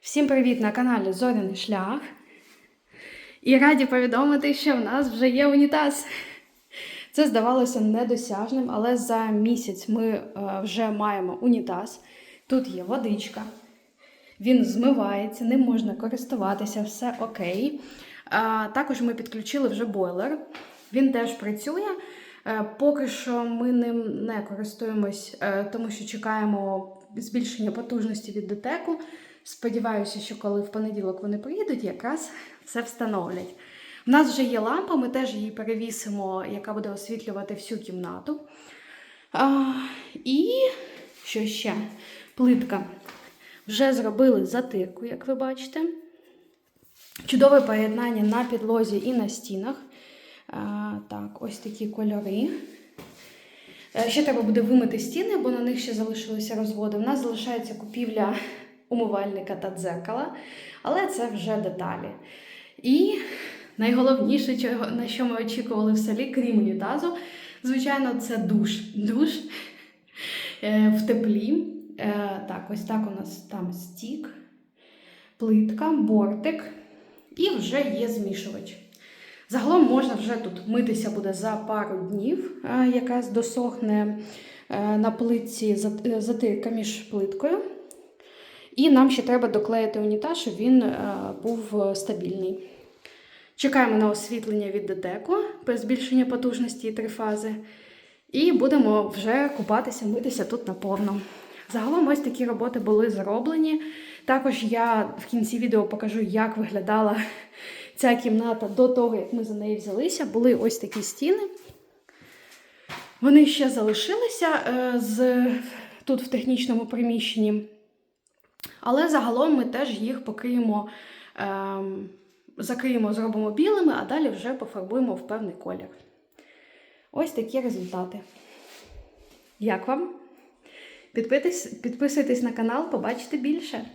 Всім привіт на каналі Зоряний Шлях. І раді повідомити, що в нас вже є унітаз. Це здавалося недосяжним, але за місяць ми е, вже маємо унітаз. Тут є водичка, він змивається, ним можна користуватися, все окей. Також ми підключили вже бойлер. Він теж працює. Е, Поки що ми ним не користуємось, е, тому що чекаємо збільшення потужності від ДТЕКу. Сподіваюся, що коли в понеділок вони приїдуть, якраз все встановлять. У нас вже є лампа, ми теж її перевісимо, яка буде освітлювати всю кімнату. А, і що ще? Плитка. Вже зробили затирку, як ви бачите. Чудове поєднання на підлозі і на стінах. А, так, ось такі кольори. Е, Ще треба буде вимити стіни, бо на них ще залишилися розводи. У нас залишається купівля умивальника та дзеркала, але це вже деталі. І найголовніше, на що ми очікували в селі, крім унітазу, звичайно, це душ. Душ е, в теплі. Е, Так, ось так у нас там стік, плитка, бортик і вже є змішувач. Загалом можна вже тут митися буде за пару днів, е, якась досохне е, на плитці е, затирка між плиткою. І нам ще треба доклеїти унітаз, щоб він був стабільний. Чекаємо на освітлення від ДТЕКу без збільшення потужності і три фази. І будемо вже купатися, митися тут наповно. Загалом ось такі роботи були зроблені. Також я в кінці відео покажу, як виглядала ця кімната до того, як ми за неї взялися. Були ось такі стіни. Вони ще залишилися е, з, тут в технічному приміщенні. Але загалом ми теж їх покриємо, ем, закриємо, зробимо білими, а далі вже пофарбуємо в певний колір. Ось такі результати. Як вам? Підписуйтесь, на канал, побачите більше.